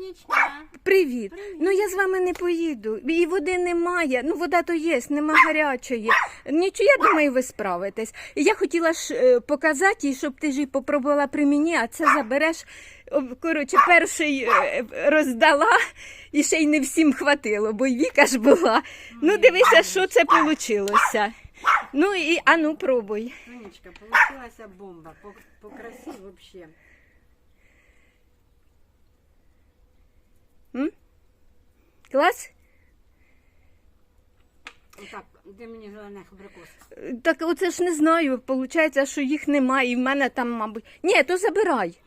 Тонечка. Привіт. Ну я з вами не поїду. І води немає. Ну вода то є, нема гарячої. Нічого, я думаю, ви справитесь. І я хотіла ж е, показати, їй, щоб ти ж її попробувала при мені, а це забереш. О, Коротше, перший е, роздала і ще й не всім хватило, бо й Віка ж була. Ну дивися, що це вийшло. Ну і а ну пробуй. Тонечка, получилася бомба. По, по красі вообще. Клас? Отак, де мені зелених абрикос. Так оце ж не знаю. Получається, що їх немає, і в мене там, мабуть. Ні, то забирай.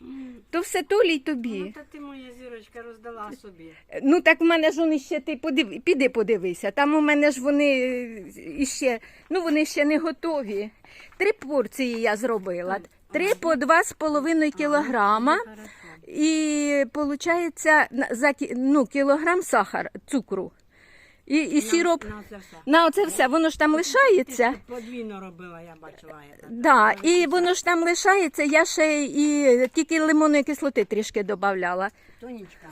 То все Толі й Ну, тобі. та ти моя зірочка роздала собі. Ну так в мене ж вони ще ти подив... піди подивися. Там у мене ж вони е, іще, ну вони ще не готові. Три порції я зробила. Три по два з половиною кілограма. І виходить за ну, кілограм сахар, цукру. І, і сироп. На, на це все. На оце все, воно ж там лишається. Подвійно робила, я бачила. Я. Да, і воно ж там лишається, я ще і тільки лимонної кислоти трішки додавала. Тонечка,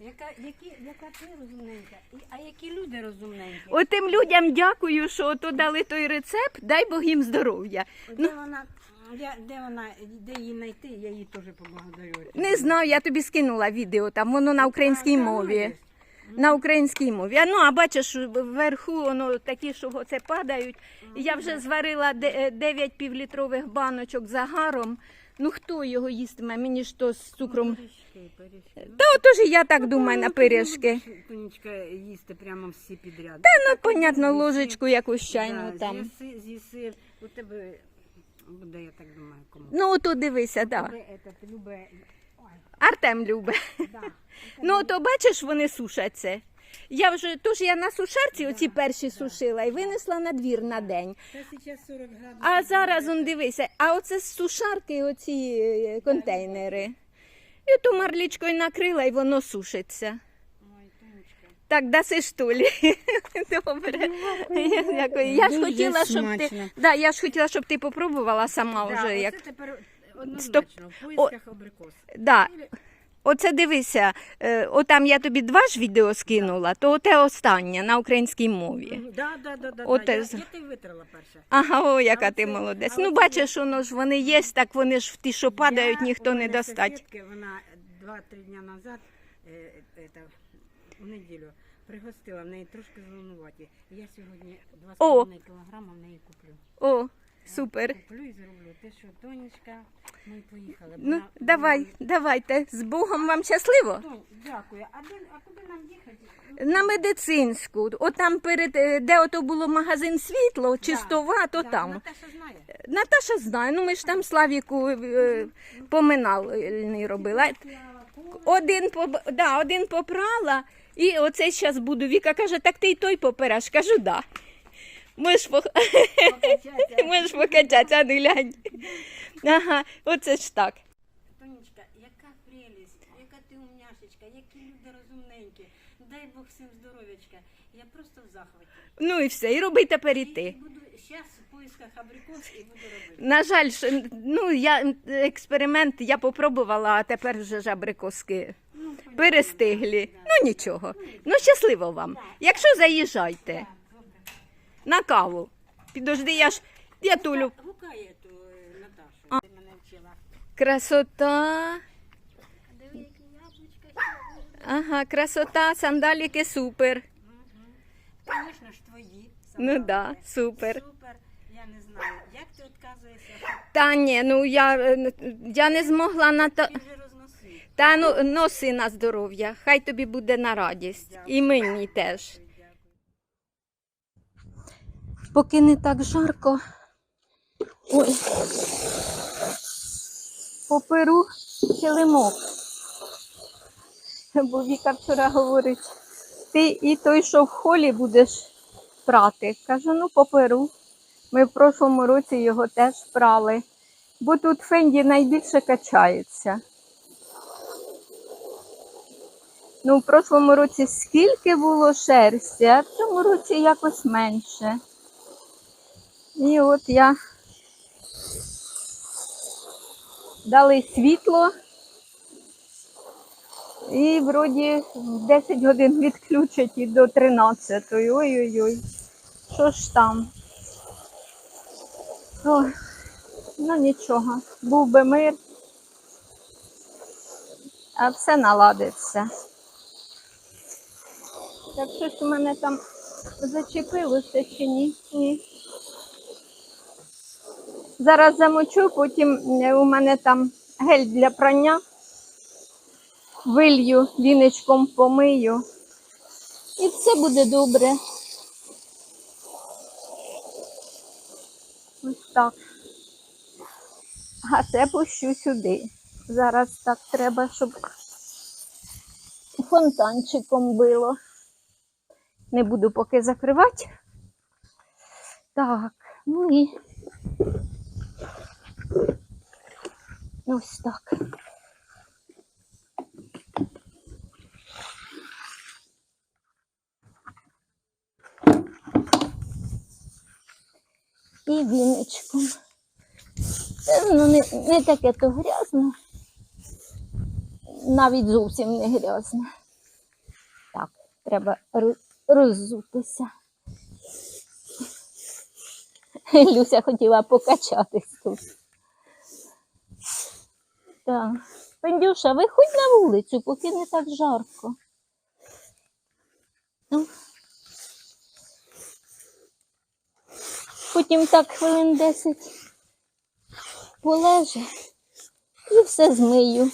яка, які, яка ти розумненька, а які люди розумненькі? Отим людям дякую, що ото дали той рецепт, дай Бог їм здоров'я. Де вона, я, де вона, де її знайти, я її теж поблагодарю. Не знаю, я тобі скинула відео, там воно на українській мові. На українській мові. А ну, а бачиш, вверху воно такі, що оце падають. Я вже зварила 9 півлітрових баночок загаром. Ну хто його їстиме? Мені ж то з цукром. Пиріжки, пиріжки. Та отож і я так думаю на пиріжки. Тонечка їсти прямо всі підряд. Та ну, понятно, ложечку якусь чайну Да, там. З'їси, з'їси, у тебе буде, я так думаю, кому. Ну, ото дивися, да. Тебе этот, любе, ой, Артем любить. да. Ну, то бачиш, вони сушаться. Я вже, тож я на сушарці оці перші сушила і винесла на двір на день. Зараз 40 градусів. А зараз он дивися, а оце з сушарки оці е, контейнери. І ту марлічкою накрила і воно сушиться. Так, даси штулі. Добре. Дякую. Я ж Дуже хотіла, щоб ти. смачно. Да, я ж хотіла, щоб ти попробувала сама Да, вже. оце Як... тепер однозначно, в поїсках абрикос. Да. Оце дивися, е, отам я тобі два ж відео скинула, то оте останнє на українській мові. Мгм, Да, да, да, да, От да. Я, з- я ти витрила перше. Ага, о, яка ти молодець. Ну, бачиш, воно ж вони є, так вони ж в ті, що падають, Я- ніхто у не мене достать. сусідки, Вона два-три дня назад, е, е, это, в неділю, пригостила, в неї трошки зеленуваті. Я сьогодні 2,5 кілограма в неї куплю. О, супер. Куплю і зроблю. Ти що, донечка, ми поїхали. Ну, Вона- давай, давайте. З Богом вам щасливо. Дякую. А, де, а куди нам їхати? На медицинську, отам перед, е, де ото було магазин світло, чистова, то Да, там. Наташа знає. Наташа знає, ну ми ж там Славіку е, поминальний робила. Один, поб- да, один попрала, і оце зараз буду. Віка каже, так ти й той попереш. Кажу, да. Можеш, пох... Можеш покачатися, а не глянь. Ага, оце ж так. Тонечка, яка прелість, яка ти умняшечка, які люди розумненькі. Дай Бог всім здоров'ячка. Я просто в захваті. Ну і все, і роби тепер і ти. буду зараз в поисках абрикос і буду робити. На жаль, що, ну, я, експеримент я попробувала, а тепер вже ж абрикоски Ну, понятно. перестиглі. Ну нічого. Ну щасливо вам. Якщо заїжджайте Так, добре. на каву. Підожди, я ж я тулю. Гукає ту е, Наташу, ти мене вчила. Красота. Ага, красота, сандаліки супер. Звісно ж, твої. Ну да, супер. Супер. Я не знаю, як ти відказуєшся, Та ні, ну я, е, я не змогла на то. ти вже розносив. Та ну носи на здоров'я. Хай тобі буде на радість. І мені теж. Поки не так жарко. Ой. Поперу килимок. Бо Віка вчора говорить, ти і той, що в холі будеш прати. Кажу, ну поперу. Ми в прошлому році його теж прали. Бо тут Фенді найбільше качається. Ну, в прошлому році скільки було шерсті, а в цьому році якось менше. І от я дали світло. І вроді в 10 годин відключать і до 13. Ой-ой-ой. Що ж там? Ой, ну нічого. Був би мир. А все наладиться. Так щось у мене там зачепилося чи ні? Ні. Зараз замочу, потім у мене там гель для прання. Вилью, віничком помию. І все буде добре. Ось так. А це пущу сюди. Зараз так треба, щоб фонтанчиком било. Не буду поки закривати. Так, ну і ось так. І віничком. Це воно не, не таке то грязне. Навіть зовсім не грязне. Так, треба роз- роззутися. Люся хотіла покачатись тут. Так. Пендюша, виходь на вулицю, поки не так жарко. Потім так хвилин 10 полеже і все змию.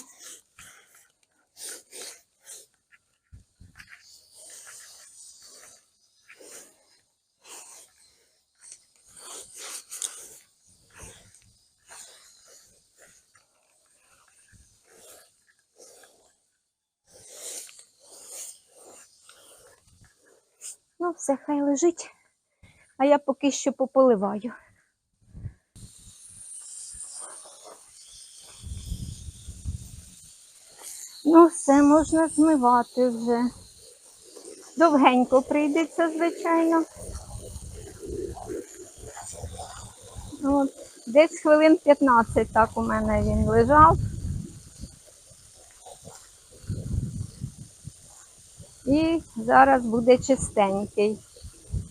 Ну, все, хай лежить, а я поки що пополиваю. Ну, все можна змивати вже. Довгенько прийдеться, звичайно. От, десь хвилин 15 так у мене він лежав. І зараз буде чистенький.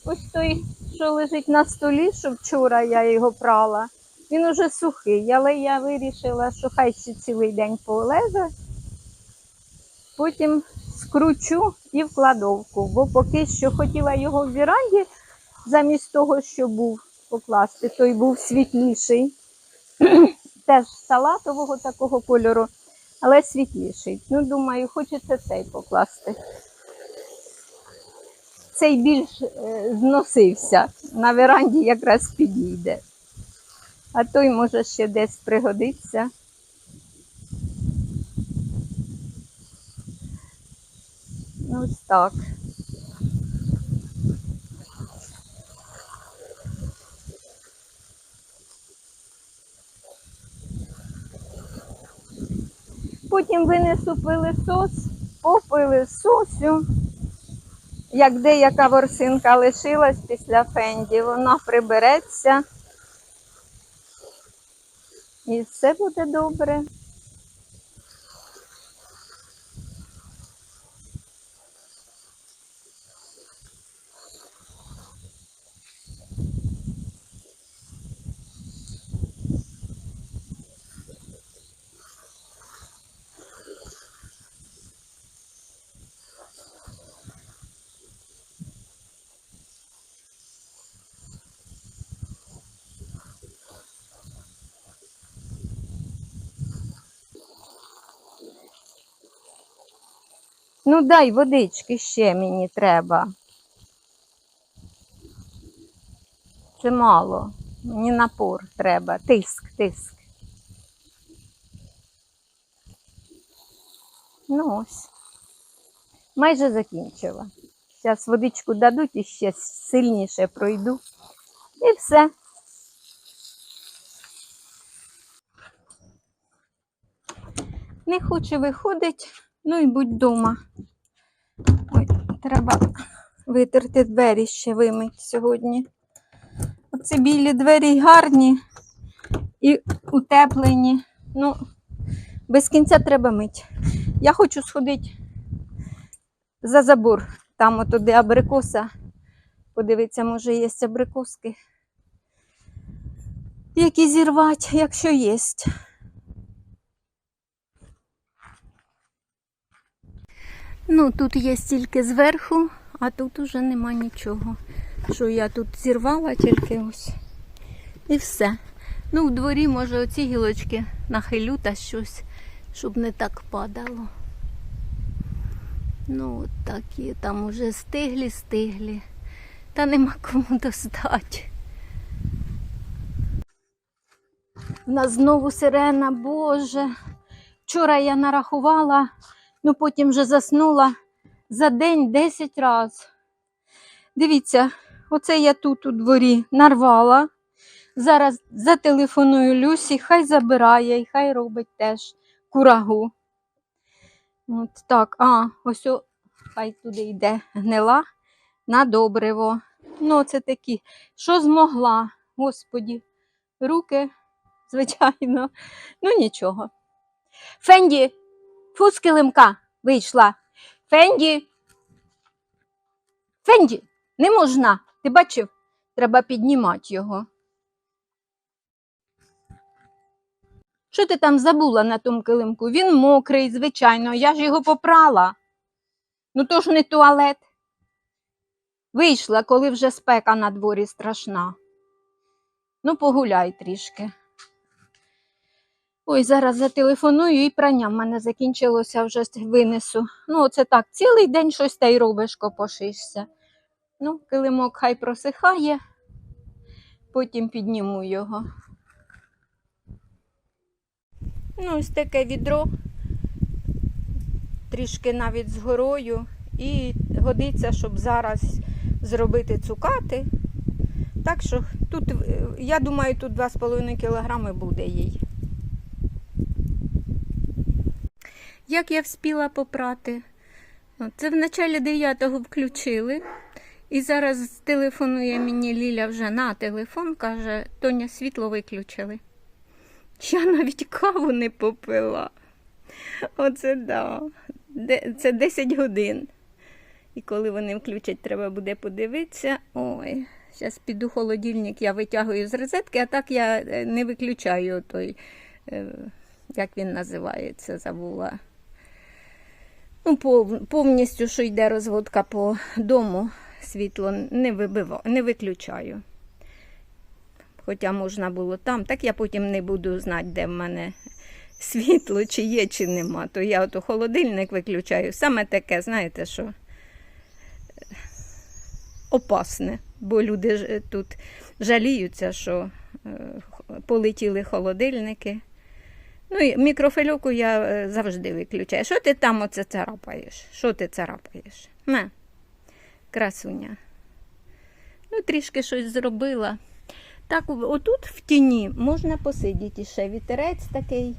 Ось той, що лежить на столі, що вчора я його прала, він уже сухий, але я вирішила, що хай ще цілий день полеже. Потім скручу і в кладовку, бо поки що хотіла його в віранді, замість того, що був покласти, той був світліший. Теж салатового такого кольору, але світліший. Ну, думаю, хочеться цей покласти. Цей більш е, зносився. На веранді якраз підійде. А той може ще десь пригодиться. Ну, Ось так. Потім винесу пилисос, попилисосю. Як деяка ворсинка лишилась після фенді, вона прибереться. І все буде добре. Ну, дай водички ще мені треба. Це мало. Мені напор треба. Тиск, тиск. Ну ось. Майже закінчила. Зараз водичку дадуть і ще сильніше пройду. І все. Не хоче виходить, ну і будь дома. Ой, треба витерти двері ще вимити сьогодні. Оце білі двері гарні і утеплені. Ну, без кінця треба мити. Я хочу сходити за забор. Там отуди абрикоса. Подивіться, може, є абрикоски. Які зірвати, якщо є. Ну, тут є тільки зверху, а тут уже нема нічого. Що я тут зірвала тільки ось. І все. Ну, в дворі, може, оці гілочки нахилю та щось, щоб не так падало. Ну, такі, там уже стиглі, стиглі. Та нема кому достати. У нас знову сирена, Боже. Вчора я нарахувала, ну потім вже заснула за день 10 разів. Дивіться, оце я тут у дворі нарвала. Зараз зателефоную Люсі, хай забирає і хай робить теж курагу. От так, а, ось о, хай туди йде гнила на добриво. Ну, це такі, що змогла, господі, руки, звичайно, ну нічого. Фенді, фу вийшла. Фенді. Фенді, не можна. Ти бачив? Треба піднімати його. Що ти там забула на тому килимку? Він мокрий, звичайно, я ж його попрала. Ну то ж не туалет. Вийшла, коли вже спека на дворі страшна. Ну, погуляй трішки. Ой, зараз зателефоную і прання в мене закінчилося, вже винесу. Ну, оце так, цілий день щось та й робиш, копошишся. Ну, килимок хай просихає, потім підніму його. Ну, ось таке відро, трішки навіть з горою, і годиться, щоб зараз зробити цукати. Так що тут, я думаю, тут 2,5 кілограми буде їй. Як я вспіла попрати? Це в началі 9-го включили. І зараз телефонує мені Ліля вже на телефон, каже, Тоня, світло виключили. Я навіть каву не попила. Оце да. Це 10 годин. І коли вони включать, треба буде подивитися. Ой, зараз піду холодильник, я витягую з розетки, а так я е, не виключаю той, е, як він називається, забула. Ну, повністю, що йде розводка по дому, світло не, вибива, не виключаю. Хоча можна було там, так я потім не буду знати, де в мене світло, чи є, чи нема. То я ото холодильник виключаю. Саме таке, знаєте, що е, опасне, бо люди тут жаліються, що е, полетіли холодильники. Ну і я е, завжди виключаю. Що ти там оце царапаєш? Що ти царапаєш? На, красуня. Ну, трішки щось зробила. Так, отут в тіні можна посидіти ще вітерець такий.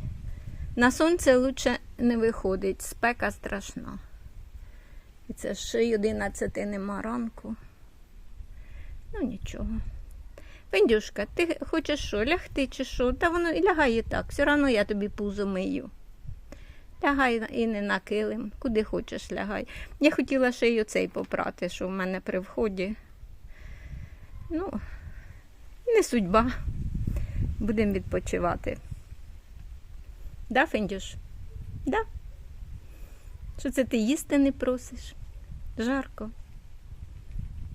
На сонце лучше не виходить, спека страшна. І це ще й 11 нема ранку. Ну нічого. Пендюшка, ти хочеш що, лягти чи що? Та воно і лягай і так, все одно я тобі пузо мию. Лягай і не на килим, куди хочеш лягай. Я хотіла ще й оцей попрати, що в мене при вході. Ну, не судьба. Будемо відпочивати. Да, Фендюш? Да? Що це ти їсти не просиш? Жарко.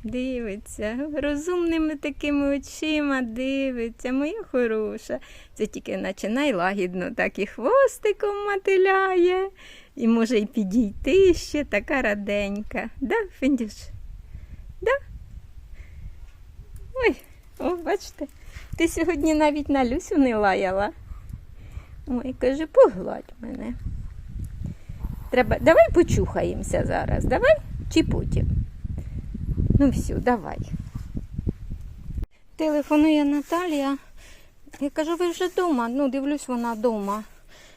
Дивиться, розумними такими очима дивиться, моя хороша. Це тільки починай лагідно, так і хвостиком мотиляє. І може й підійти ще така раденька. Да, Фендюш? Да? Ой, о, бачите, ти сьогодні навіть на Люсю не лаяла. Ой, каже, погладь мене. Треба, давай почухаємося зараз, давай чи потім? Ну все, давай. Телефонує Наталія. Я кажу, ви вже вдома? Ну, дивлюсь, вона вдома.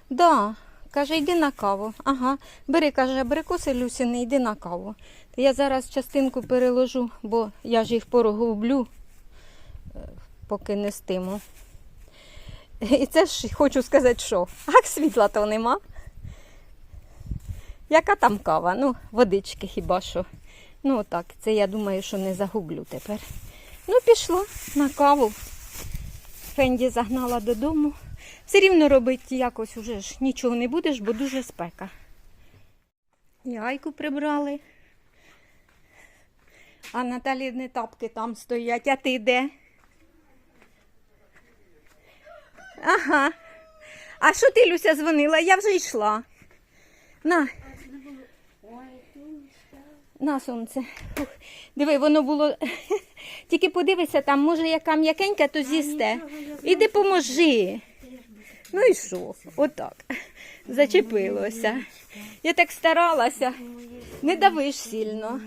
Да. Каже, йди на каву. Ага. Бери, каже, абрикоси Люсіни, йди на каву. Я зараз частинку переложу, бо я ж їх порогублю, е, поки не стиму. І це ж хочу сказати, що. Ах, світла то нема. Яка там кава? Ну, водички хіба що. Ну так, це я думаю, що не загублю тепер. Ну, пішла на каву. Фенді загнала додому. Все рівно робити якось уже ж нічого не будеш, бо дуже спека. Яйку прибрали. А Наталіни тапки там стоять, а ти де? Ага. А що ти, Люся, дзвонила? Я вже йшла. На. На сонце. Фух. Диви, воно було. Тільки подивися, там, може, яка м'якенька, то з'їсте. Іди поможи. Ну і що? Отак. Зачепилося. Я так старалася. Не давиш сильно.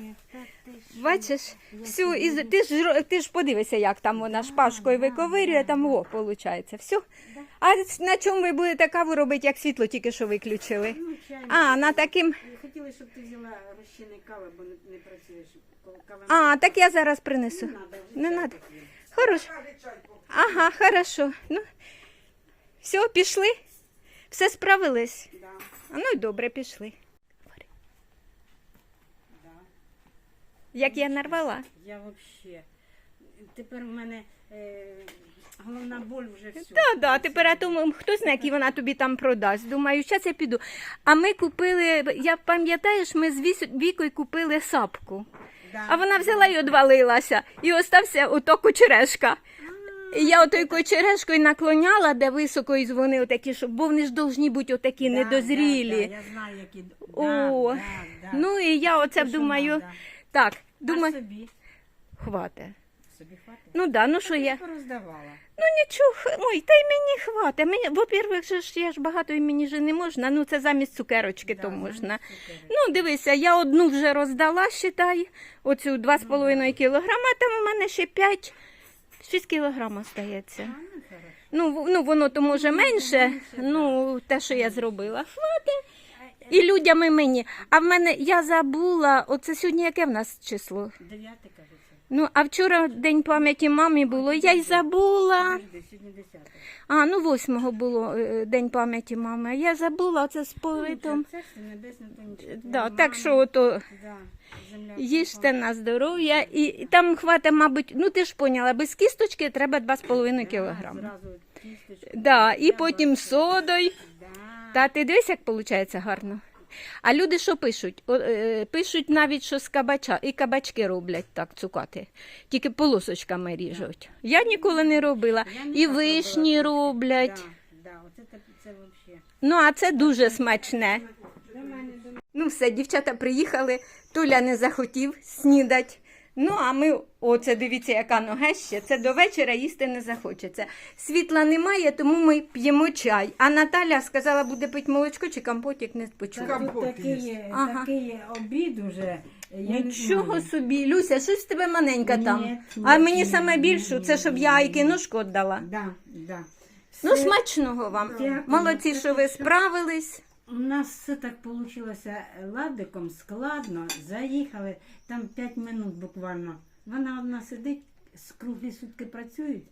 Бачиш, всю із ти ж ти ж подивися, як там вона шпажкою виковирює, там о, виходить. Все. А на чому ви будете каву робити, як світло тільки що виключили? А, на таким. Хотіли, щоб ти взяла розчинний кави, бо не, не працюєш. Кава А, так я зараз принесу. не надо. Хорош. Ага, хорошо. Ну, все, пішли. Все справились. Да, А ну й добре, пішли. да. Як я нарвала? Я взагалі. Тепер в мене е, головна боль вже все. Так, да, тепер я думаю, хто знає, які вона тобі там продасть. Думаю, зараз я піду. А ми купили, я пам'ятаєш, ми з Віс- Вікою купили сапку. Да. А вона взяла і одвалилася. І остався ото кочерешка. І я отою кочерешкою наклоняла, де високо і дзвони отакі, щоб, бо вони ж должні бути отакі Да, недозрілі. Да, да, я знаю, які. О, да, да, да. Ну і я оце що думаю, надо. так, А думаю, собі? хвате. Собі хватить? Ну да, ну що я. Пороздавала. Ну нічого, ой, та й мені хватить. Мені, во-первых, же ж я ж багато і мені ж не можна. Ну це замість цукерочки то Да, можна. замість цукерок. Ну, дивися, я одну вже роздала, считай, оцю 2,5 кілограма, там у мене ще 5, 6 кілограм остається. А, ну, хорошо. Ну, в- ну воно то може менше, менше, ну те, що я зробила. Хватить. І людям і мені. А в мене я забула, оце сьогодні яке в нас число? Дев'яте, кажеться. Ну, а вчора день пам'яті мамі було, я й забула. А, ну восьмого було е, день пам'яті мами. а Я забула оце з повитом. Це все небесне. Да, так що ото їжте на здоров'я і, і там хватить, мабуть, ну ти ж поняла, без кісточки треба 2,5 кілограми. Зразу кісточку. Да, і потім содою. Та ти дивись, як виходить гарно. А люди що пишуть? Е, пишуть навіть, що з кабача, і кабачки роблять так, цукати. Тільки полосочками ріжуть. Я ніколи не робила. І вишні роблять. Ну, а це дуже смачне. Ну, все, дівчата приїхали, Толя не захотів снідать. Ну, а ми, оце дивіться, яка нога ще. Це до вечора їсти не захочеться. Світла немає, тому ми п'ємо чай. А Наталя сказала, буде пити молочко чи компотик, не почула. Тут такий, є. ага. такий обід уже. Я Нічого собі, Люся, щось в тебе маленька Ні, там. ні, а мені ні, саме більшу, ні, це щоб ні, я ні. айкинушку віддала. Да, да. Ну, смачного вам. Дякую. Молодці, що ви справились. У нас все так вийшло ладиком, складно. Заїхали, там 5 минут буквально. Вона одна сидить, з круглі сутки працюють.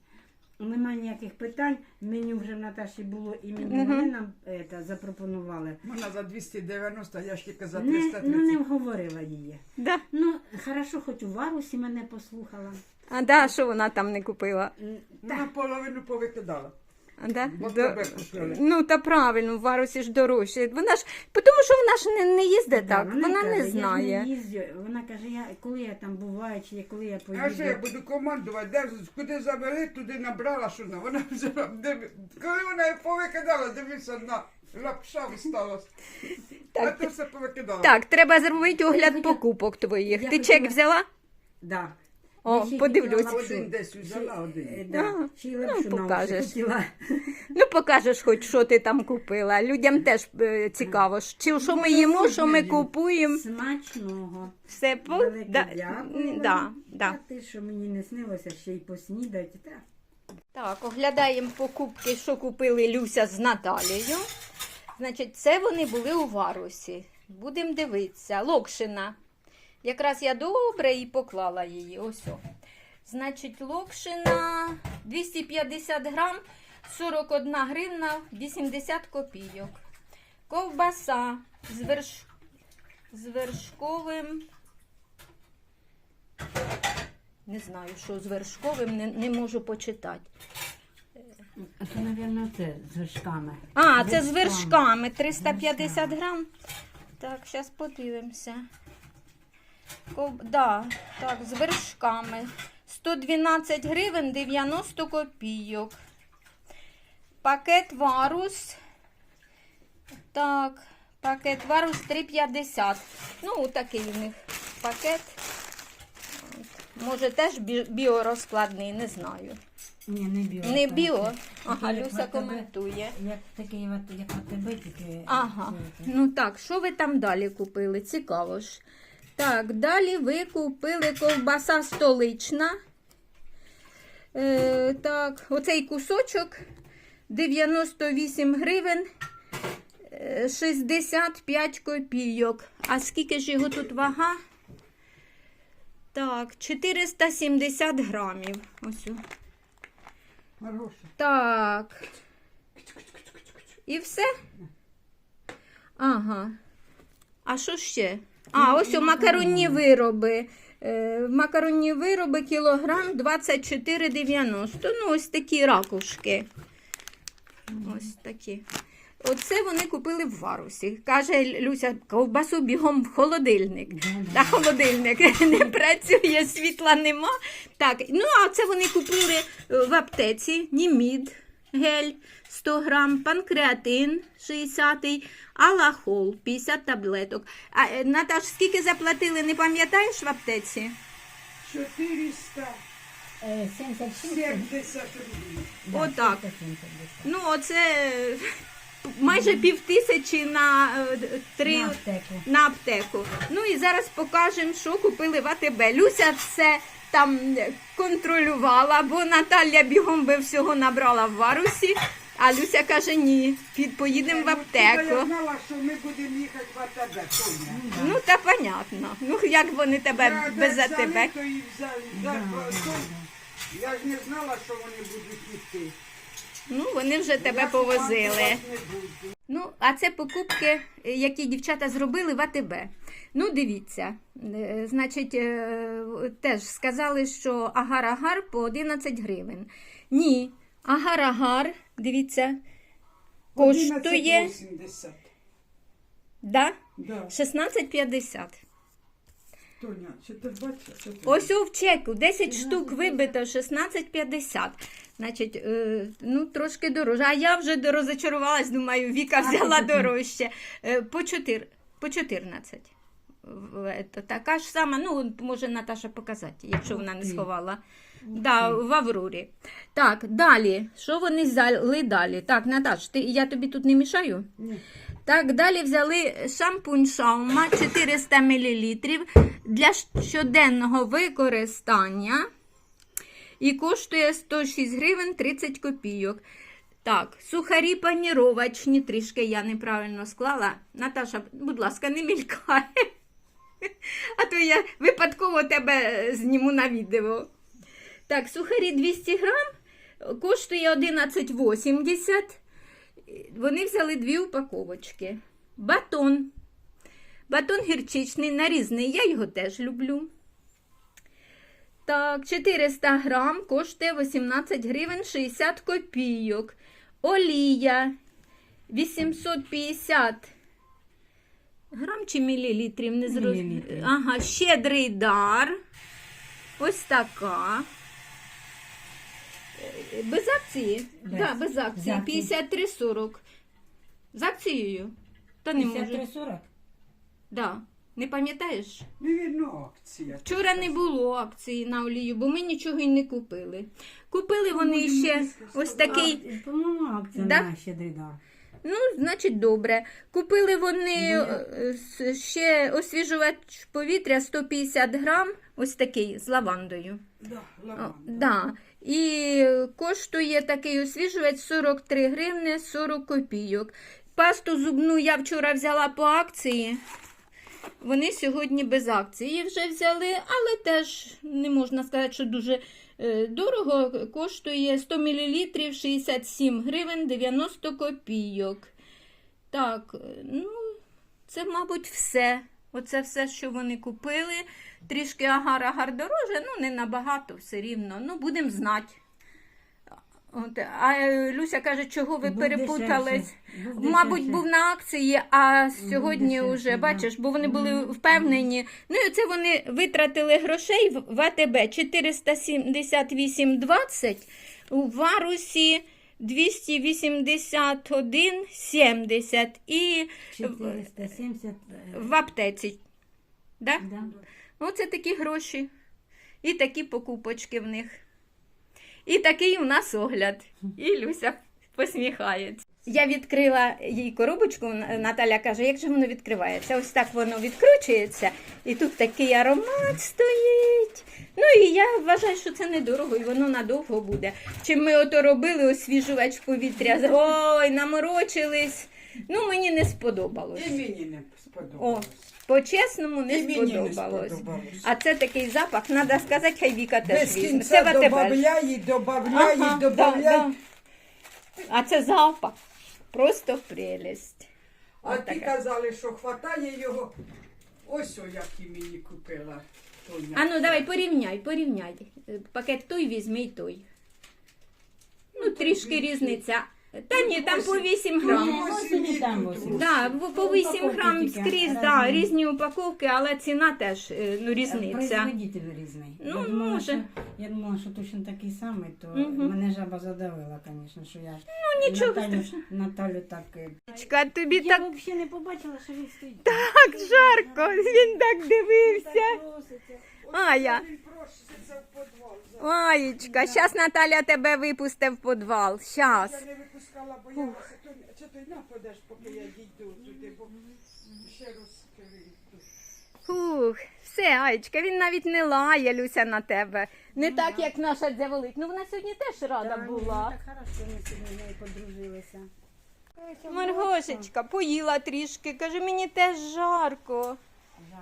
Немає ніяких питань. Меню вже в Наташі було і меню вони нам это, запропонували. Вона за 290, я ж тільки за Не, 330. ну не вговорила її. Да. Ну, хорошо, хоч у Варусі мене послухала. А да, що вона там не купила? М, Вона половину повикидала. Да? До- Ну, та правильно, в Варусі ж дорожче. Вона ж, тому що вона ж не, не їздить Да, так, вона, каже, не «Я ж знає. їздю». Вона каже, я, коли я там буваю, чи коли я поїду. А що я буду командувати, де, куди завели, туди набрала, що вона. Вона взяла, де, коли вона її повикидала, дивися, на лапша всталась. А Так, то все повикидала. Так, треба зробити огляд покупок твоїх. я Ти хотіла- чек взяла? Да. О, подивлюсь. Один десь взяла, один. е, Да. Ще й Ну, уші покажеш. хотіла. Ну, покажеш хоч, що ти там купила. Людям теж е, цікаво, чи що ми їмо, що ми купуємо. Смачного. Все по... Велике да, дякую. да, вам. да. А ти, що мені не снилося, ще й поснідати. Та. Так, оглядаємо покупки, що купили Люся з Наталією. Значить, це вони були у Варусі. Будемо дивитися. Локшина. Якраз я добре і поклала її. Ось. о. Значить, локшина 250 грам, 41 гривна, 80 копійок. Ковбаса з верш... з вершковим. Не знаю, що з вершковим, не, не можу почитати. А це, мабуть, це з вершками. А, це з вершками 350 грам. Так, зараз подивимося. Ков... Да, так, з вершками. 112 гривень 90 копійок. Пакет варус. Так, пакет варус 3,50. Ну, такий у них пакет. Може, теж бі- біорозкладний, не знаю. Ні, не біо. Не біо. Ага, Люся коментує. Як такий, як АТБ, тільки... Ага. Ну так, що ви там далі купили? Цікаво ж. Так, далі ви купили ковбаса столична. Е, так, оцей кусочок 98 гривень е, 65 копійок. А скільки ж його тут вага? Так, 470 грамів. Ось. Так. І все? Ага. А що ще? А, ось о, макаронні вироби. Е, макаронні вироби кілограм 24,90. Ну, ось такі ракушки. Ось такі. Оце вони купили в варусі. Каже Люся, ковбасу бігом в холодильник. Та холодильник не працює, світла нема. Так, ну а це вони купили е, в аптеці Німід, гель 100 грам, панкреатин 60, алахол 50 таблеток. А, е, Наташ, скільки заплатили, не пам'ятаєш в аптеці? 470 Е, 76. рублів. Да, Отак. Ну, оце е, майже пів тисячі на е, три. На аптеку. на аптеку. Ну і зараз покажемо, що купили в АТБ. Люся все там контролювала, бо Наталя бігом би всього набрала в варусі. А Люся каже, ні, під, поїдемо в Я знала, що ми будемо їхати в АТБ, Ну, та понятно. Ну, як вони тебе без АТБ. Я ж не знала, що вони будуть йти. Ну, вони вже тебе повозили. Ну, а це покупки, е, які дівчата зробили в АТБ. Ну, дивіться, е, значить, е, теж сказали, що агар-агар по 11 гривень. Ні, агар-агар, дивіться, коштує 11,80. да, Да. 16,50. Тоня, чи ти бачиш? Що ти? Ось у в чеку 10 штук вибито 16,50. Значить, е, ну трошки дорожче. А я вже до- розочарувалась, думаю, Віка взяла дорожче. Е, по 4, по 14. Ето, Така ж сама, ну, може Наташа показати, якщо вона не сховала. Да, в Аврорі. Так, далі. Що вони взяли далі? Так, Наташ, ти, я тобі тут не мішаю? Ні. Так, далі взяли шампунь Шаума 400 мл для щоденного використання. І коштує 106 гривень 30 копійок. Так, сухарі паніровочні, трішки я неправильно склала. Наташа, будь ласка, не мількай. А то я випадково тебе зніму на відео. Так, сухарі 200 грам, коштує 11,80. Вони взяли дві упаковочки. Батон. Батон гірчичний, нарізний, я його теж люблю. Так, 400 грам коштує 18 гривень 60 копійок. Олія 850 грам чи мілілітрів, не зрозуміло. Ага, щедрий дар. Ось така. Е, Без акції? Без. Так, да, без акції. 53,40. З акцією. Та не можу. 53,40? Да. Не пам'ятаєш? Невірно акція. Вчора не було акції на олію, бо ми нічого й не купили. Купили вони ще ось такий. По-моєму, акція Да? на щедрий дар. Ну, значить, добре. Купили вони е, ще освіжувач повітря 150 грам, ось такий з лавандою. Да, О, лаванда. да. І коштує такий освіжувач 43 гривни 40 копійок. Пасту зубну я вчора взяла по акції. Вони сьогодні без акції вже взяли, але теж не можна сказати, що дуже дорого. Коштує 100 мл 67 гривень 90 копійок. Так, е, ну, це, мабуть, все. Оце все, що вони купили. Трішки агар-агар дороже, ну не набагато все рівно. Ну, будемо знати. От, а е, Люся каже, чого ви Був перепутались? дешевше, був Мабуть, дешевше. був на акції, а сьогодні дешевше, вже, да. бачиш, бо вони були впевнені. Ну і це вони витратили грошей в в АТБ 478,20, у Варусі 281,70 і 470. е, в аптеці. Да? Да. Оце такі гроші. І такі покупочки в них. І такий у нас огляд. І Люся посміхається. Я відкрила їй коробочку, Наталя каже, як же воно відкривається? Ось так воно відкручується, і тут такий аромат стоїть. Ну і я вважаю, що це недорого, і воно надовго буде. Чим ми ото робили освіжувач повітря, ой, наморочились. Ну, мені не сподобалось. І мені не О, сподобалось. По-чесному не І мені не сподобалось. сподобалось. А це такий запах, треба сказати, хай Віка теж Без візьме. кінця Це в АТБ. добавляй, добавляй, Ага, добавляй. да, да. А це запах. Просто прелість. А От ті таке. казали, що хватає його. Ось о, як і мені купила. Тоня. А ну давай порівняй, порівняй. Е, Пакет той візьми й той. Ну, трішки різниця. Та ні, там по 8 грам. Ну, ось. Да, в- по 8 Упаковки грам тільки скрізь, да, різні. різні упаковки, але ціна теж е, ну, різниця. Производитель різний. Ну, я думала, може. Що, я думала, що точно такий самий, то Мгм. мене жаба задавила, звісно, що я Ну, нічого Наталю, страшного. Наталю так. е, Чка, тобі Я так, взагалі не побачила, що він стоїть. так жарко, він так дивився. Так проситься. Ая. Аєчка, зараз Наталя тебе випусте в підвал. Щас. Я не випускала, боялася. То, чи ти нападеш, поки я дійду туди, бо ще розкрию. Фух, все, Аєчка, він навіть не лає, Люся, на тебе. Не так, як наша дзяволик. Ну вона сьогодні теж рада Да, ні, була. Так хорошо, ми сьогодні з нею подружилися. Маргошечка поїла трішки, каже, мені теж жарко.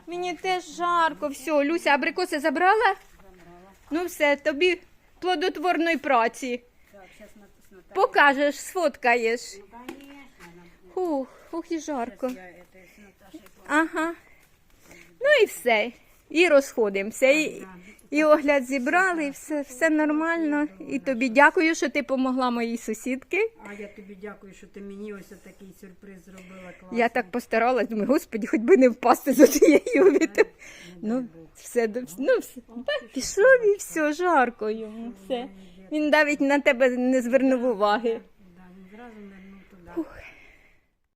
Мені теж жарко. Все, Люся, абрикоси забрала? Ну все, тобі плодотворної праці. Покажеш, сфоткаєш. Фух, фух і жарко. Ага. Ну і все. І розходимося. І огляд зібрали, і все, все нормально. І тобі дякую, що ти допомогла моїй сусідки. А я тобі дякую, що ти мені ось такий сюрприз зробила. Класний. Я так постаралась, думаю, господі, хоч би не впасти з тієї обіду. Ну, все, ну, все. Пішов і все, жарко йому. Все. Він навіть на тебе не звернув уваги. Він зразу нирнув туди.